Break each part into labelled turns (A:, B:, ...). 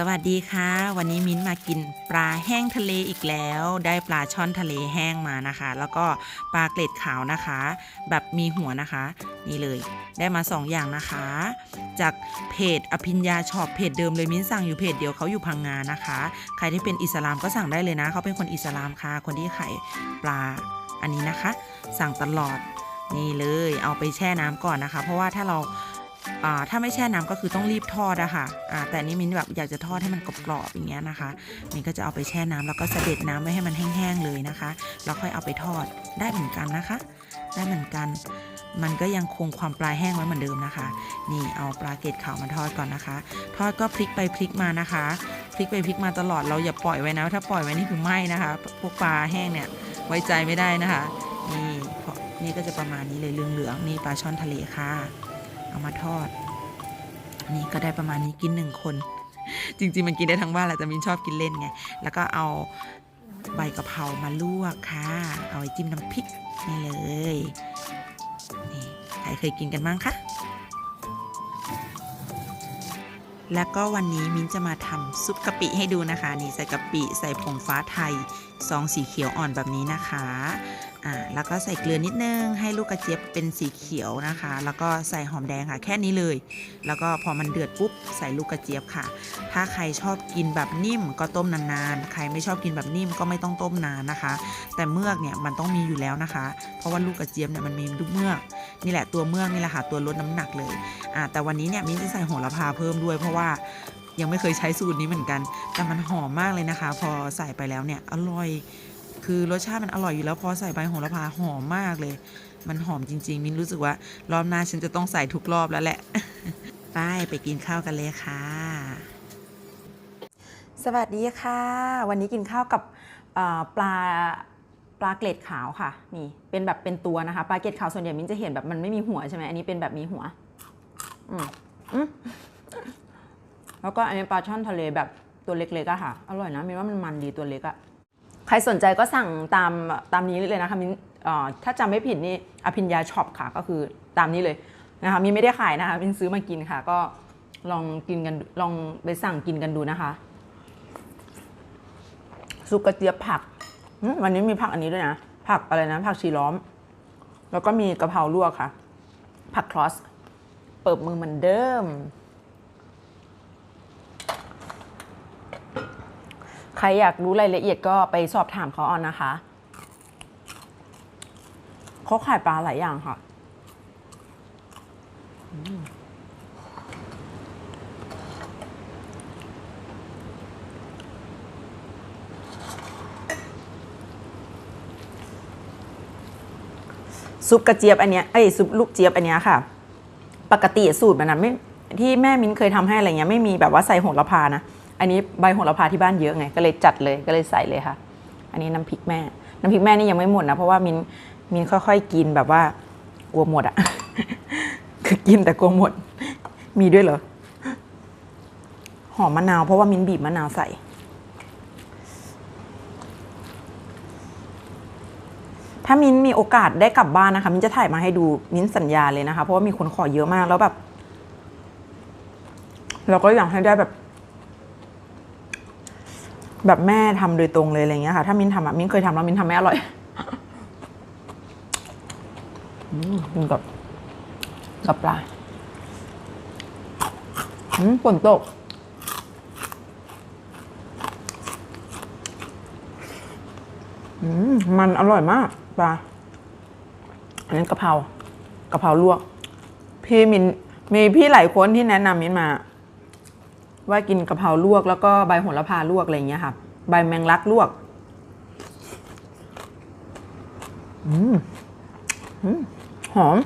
A: สวัสดีค่ะ วันนี้มิ้นมากินปลาแห้งทะเลอีกแล้ว ได้ปลาช่อนทะเลแห้งมานะคะ แล้วก็ปลาเกล็ดขาวนะคะ แบบมีหัวนะคะ นี่เลย ได้มา 2 อย่างนะคะ จากเพจอภิญญาช็อปเพจเดิมเลยมิ้นสั่งอยู่เพจเดียวเขาอยู่พังงานนะคะ ใครที่เป็นอิสลามก็สั่งได้เลยนะเขาเป็นคนอิสลามค่ะ คนที่ขายปลาอันนี้นะคะ สั่งตลอดนี่เลยเอาไปแช่น้ำก่อนนะคะ เพราะว่าถ้าเรา ถ้าไม่แช่น้ำก็คือต้องรีบทอดอะค่ะอ่าแต่อันนี่มิ้นแบบอยากจะทอดให้มันกรอบๆอย่างเงี้ยนะคะมิ้นก็จะเอาไปแช่น้ำแล้วก็เสด็จน้ำไว้ให้มันแห้งๆเลยนะคะ แล้วค่อยเอาไปทอดได้เหมือนกันนะคะ ได้เหมือนกัน มันก็ยังคงความปลายแห้งไว้เหมือนเดิมนะคะ นี่เอาปลาเกตขาวมาทอดก่อนนะคะ ทอดก็พลิกไปพลิกมานะคะ พลิกไปพลิกมาตลอดเราอย่าปล่อยไว้นะ ถ้าปล่อยไว้นี่คือไหม้นะคะ พวกปลาแห้งเนี่ยไว้ใจไม่ได้นะคะ นี่นี่ก็จะประมาณนี้เลยเหลืองๆนี่ปลาช่อนทะเลค่ะ เอามาทอดนี่ก็ได้ประมาณนี้กินหนึ่งคน จริง ๆ มันกินได้ทั้งบ้านแหละแต่มินชอบกินเล่นไง แล้วก็เอาใบกะเพรามาลวกค่ะ เอาไว้จิ้มน้ำพริกนี่เลยนี่ใครเคยกินกันบ้างคะแล้วก็วันนี้มิ้นจะมาทำซุปกะปิให้ดูนะคะ นี่ใส่กะปิใส่ผงฟ้าไทยซองสีเขียวอ่อนแบบนี้นะคะ อ่าแล้วก็ใส่เกลือนิดนึงให้ลูกกระเจี๊ยบเป็นสีเขียวนะคะ แล้วก็ใส่หอมแดงค่ะ แค่นี้เลย แล้วก็พอมันเดือดปุ๊บใส่ลูกกระเจี๊ยบค่ะ ถ้าใครชอบกินแบบนิ่มก็ต้มนานๆ ใครไม่ชอบกินแบบนิ่มก็ไม่ต้องต้มนานนะคะ แต่เมือกเนี่ยมันต้องมีอยู่แล้วนะคะ เพราะว่าลูกกระเจี๊ยบเนี่ยมันมีลูกเมือกนี่แหละตัวเมือกนี่แหละค่ะตัวลดน้ำหนักเลยอ่าแต่วันนี้เนี่ยมิ้นจะใส่โหระพาเพิ่มด้วย เพราะว่ายังไม่เคยใช้สูตรนี้เหมือนกัน แต่มันหอมมากเลยนะคะ พอใส่ไปแล้วเนี่ยอร่อย คือรสชาติมันอร่อยอยู่แล้วพอใส่ใบโหระพาหอมมากเลย มันหอมจริง ๆ มินรู้สึกว่ารอบหน้าฉันจะต้องใส่ทุกรอบแล้วแหละไปไปกินข้าวกันเลยค่ะ
B: สวัสดีค่ะ วันนี้กินข้าวกับปลาปลาเกล็ดขาวค่ะ นี่เป็นแบบเป็นตัวนะคะ ปลาเกล็ดขาวส่วนใหญ่มินจะเห็นแบบมันไม่มีหัวใช่ไหมอันนี้เป็นแบบมีหัว อืมอืมแล้วก็อันนี้ปลาช่อนทะเลแบบตัวเล็กๆอะค่ะ อร่อยนะมินว่ามันมันดีตัวเล็กอะ ใครสนใจก็สั่งตามตามนี้เลยนะคะมิ้นถ้าจำไม่ผิดนี่อภิญญาช็อปค่ะก็คือตามนี้เลยนะคะมิ้นไม่ได้ขายนะคะมิ้นซื้อมากินค่ะ ก็ลองกินกันลองไปสั่งกินกันดูนะคะซุปกระเจี๊ยบผักวันนี้มีผักอันนี้ด้วยนะผักอะไรนะผักชีล้อม แล้วก็มีกะเพราลวกค่ะ ผักครอส เปิดมือเหมือนเดิม ใครอยากรู้รายละเอียดก็ไปสอบถามเขาเอานะคะเขาขายปลาหลายอย่างค่ะซุปกระเจี๊ยบอันเนี้ยเอ้ยซุปลูกเจี๊ยบอันเนี้ยค่ะ ปกติสูตรมันนะไม่ ที่แม่มิ้นเคยทำให้อะไรเงี้ยไม่มีแบบว่าใส่โหระพานะ อันนี้ใบโหระพาที่บ้านเยอะไง ก็เลยจัดเลยก็เลยใส่เลยค่ะ อันนี้น้ำพริกแม่ น้ำพริกแม่นี่ยังไม่หมดนะเพราะว่ามินมิ้นค่อยๆกินแบบว่ากลัวหมดอะคือกินแต่กลัวหมด มีด้วยเหรอหอมมะนาวเพราะว่ามิ้นบีบมะนาวใส่ถ้ามิ้นมีโอกาสได้กลับบ้านนะคะ มิ้นจะถ่ายมาให้ดูมิ้นสัญญาเลยนะคะ เพราะว่ามีคนขอเยอะมากแล้วแบบ เราก็อยากให้ได้แบบ แบบแม่ทำโดยตรงเลยอะไรเงี้ยค่ะ ถ้ามิ้นทำอะมิ้นเคยทำแล้วมิ้นทำไม่อร่อยอืมกินกับกับปลาอืมฝนตกอืมมันอร่อยมากปลาอันนั้กะเพรากะเพราลวก พี่มินมีพี่หลายคนที่แนะนำมินมา ว่ากินกะเพราลวกแล้วก็ใบโหระพาลวกอะไรอย่างเงี้ยค่ะ ใบแมงลักลวก อืมอืมหอม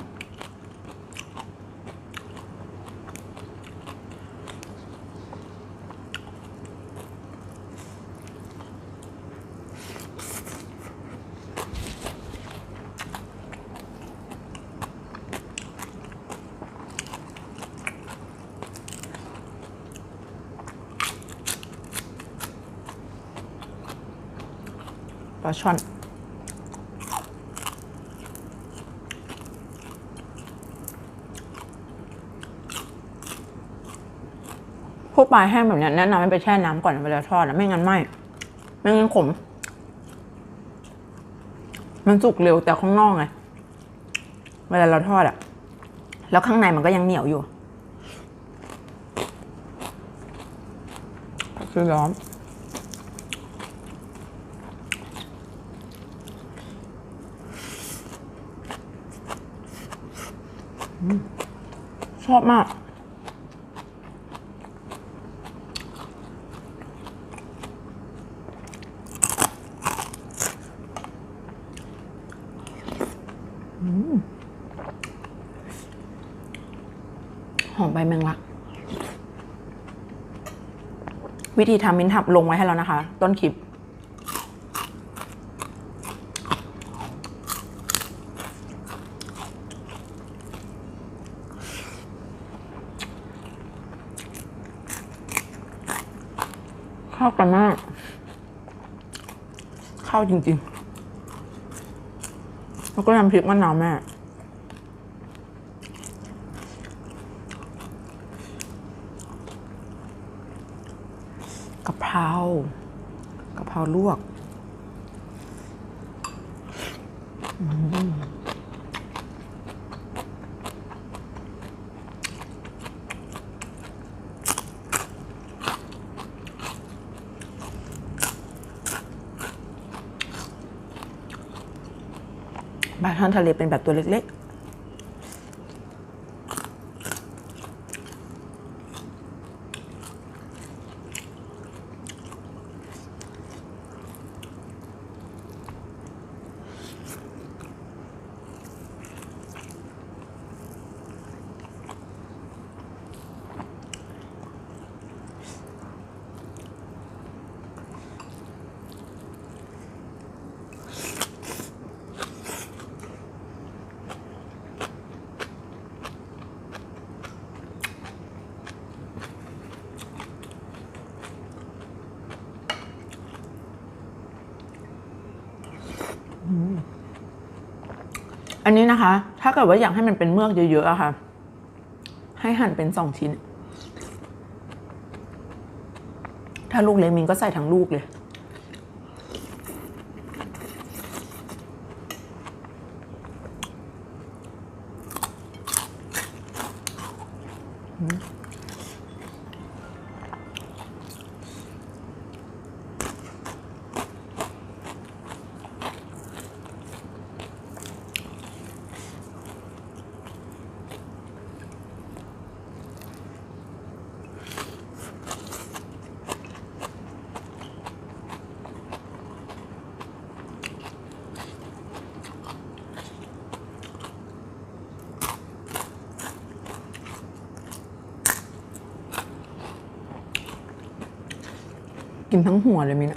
B: ลาช่อนผวกปลาแห้งแบบนี้แนะนำให้ไปแช่น้ำก่อนเวลาทอดนะไม่งั้นไหมไม่งั้นขม มันสุกเร็วแต่ข้างนอกไงเวลาเราทอดอะแล้วข้างในมันก็ยังเหนียวอยู่คือร้อนอืมช อบมาก หอมใบแมงลัก วิธีทำมิ้นทับลงไว้ให้แล้วนะคะ ต้นคลิป เข้ากันมากเข้าจริงๆ แล้วก็น้ำพริกมะนาวแม่กะเพรากะเพราลวกอืม ปลาช่อนทะเลเป็นแบบตัวเล็ก ๆ อันนี้นะคะ ถ้าเกิดว่าอยากให้มันเป็นเมือกเยอะๆอะค่ะ ให้หั่นเป็นสองชิ้น ถ้าลูกเล็กมินก็ใส่ทั้งลูกเลย นทั้งหัวเลยมิน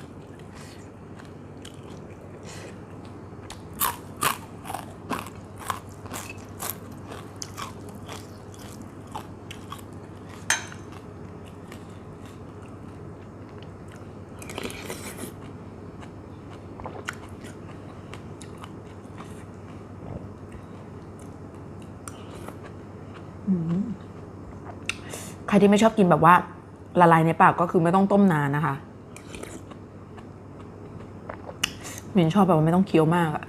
B: ใครที่ไม่ชอบกินแบบว่าละลายในปากก็คือไม่ต้องต้มนานนะคะ มินชอบแบบว่าไม่ต้องเคี้ยวมากอะ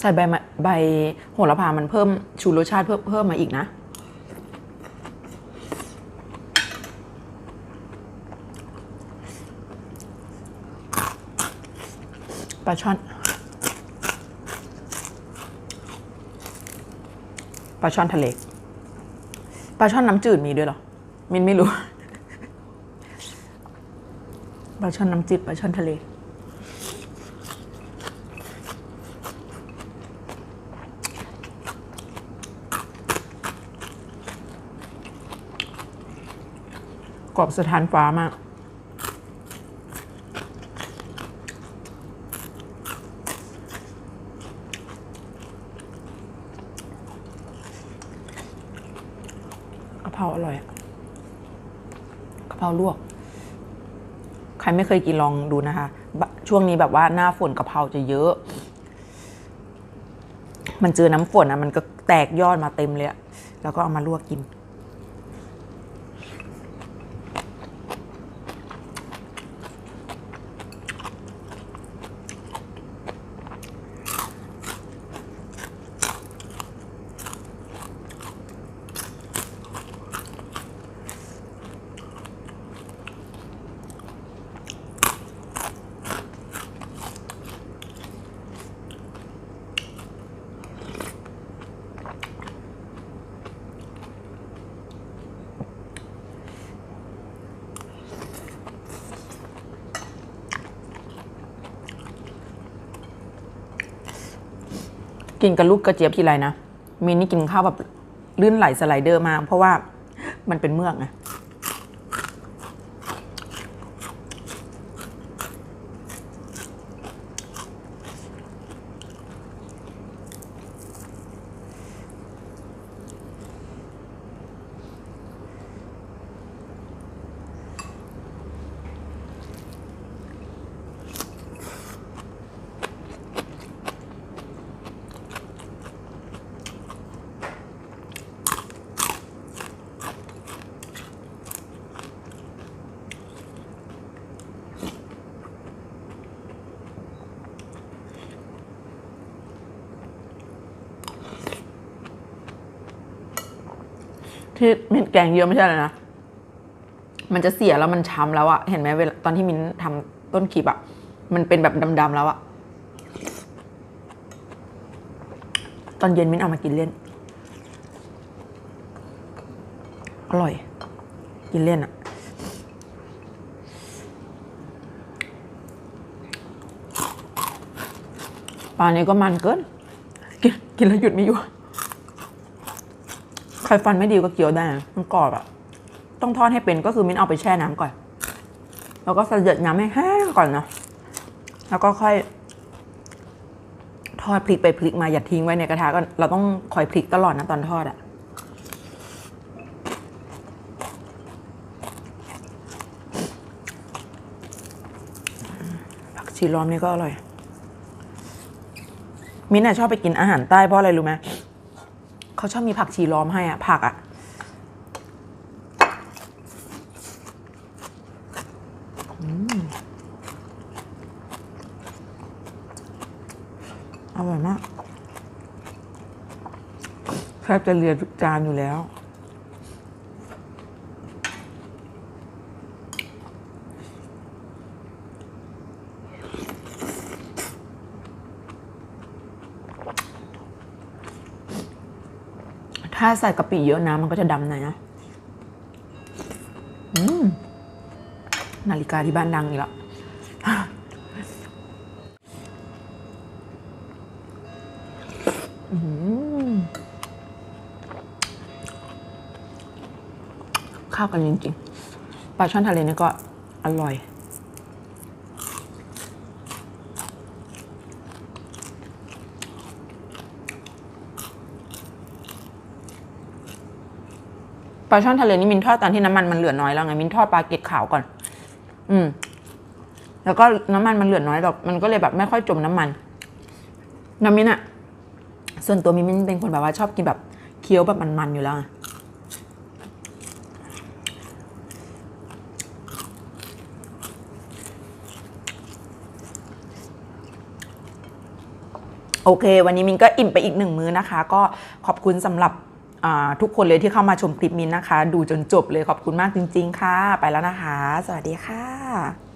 B: ใส่ใบใบโหระพามันเพิ่มชูรสชาติเพิ่มเพิ่มมาอีกนะ ปลาช่อน ปลาช่อนทะเล ปลาช่อนน้ำจืดมีด้วยหรอ มินไม่รู้ ปลาช่อนน้ำจืดปลาช่อนทะเล กรอบสถานฟ้ามากกะเพราอร่อยกะเพราลวก ใครไม่เคยกินลองดูนะคะ ช่วงนี้แบบว่าหน้าฝนกะเพราจะเยอะ มันเจอน้ำฝนอะ มันก็แตกยอดมาเต็มเลยแล้วก็เอามาลวกกิน กินกับลูกกระเจี๊ยบทีไรนะมีนี่กินข้าวแบบลื่นไหลสไลเดอร์มากเพราะว่ามันเป็นเมือกไง ที่มินแกงเยอะไม่ใช่เลยนะ มันจะเสียแล้วมันช้ำแล้วอะเห็นไหมเวลาตอนที่มินทำต้นคลิปอะมันเป็นแบบดำๆแล้วอะตอนเย็นมินเอามากินเล่น อร่อย กินเล่นอะปลานี้ก็มันเกิน กินกินแล้วหยุดไม่อยู่ ใครฟันไม่ดีก็เคี้ยวได้นะมันกรอบอะต้องทอดให้เป็นก็คือมิ้นเอาไปแช่น้ำก่อน แล้วก็สะเด็จน้ำให้แห้งก่อนเนาะแล้วก็ค่อย ทอดพลิกไปพลิกมาอย่าทิ้งไว้ในกระทะก็เราต้องคอยพลิกตลอดนะตอนทอดอะผักชีล้อมนี่ก็อร่อย มิ้นท์อะชอบไปกินอาหารใต้เพราะอะไรรู้ไหม เขาชอบมีผักชีล้อมให้อะผักอะอืมอร่อยมากแทบจะเรียนทุกจานอยู่แล้ว ถ้าใส่กะปิเยอะน้ำมันก็จะดำหน่อยนะนาฬิกาที่บ้านดังอีกแล้วข้าวกันจริงๆปลาช่อนทะเลนี่ก็อร่อย ปลาช่อนทะเลนี่มินทอดตอนที่น้ำมันมันเหลือน้อยแล้วไงมินทอดปลาเกล็ดขาวก่อน อืม แล้วก็น้ำมันมันเหลือน้อยดอกมันก็เลยแบบไม่ค่อยจมน้ำมันน้ำมินอะส่วนตัวมินมินเป็นคนแบบว่าชอบกินแบบเคี้ยวแบบมันๆอยู่แล้วโอเค วันนี้มินก็อิ่มไปอีกหนึ่งมื้อนะคะ ก็ขอบคุณสำหรับ ทุกคนเลยที่เข้ามาชมคลิปมินนะคะ ดูจนจบเลยขอบคุณมากจริง ๆ ค่ะ ไปแล้วนะคะ สวัสดีค่ะ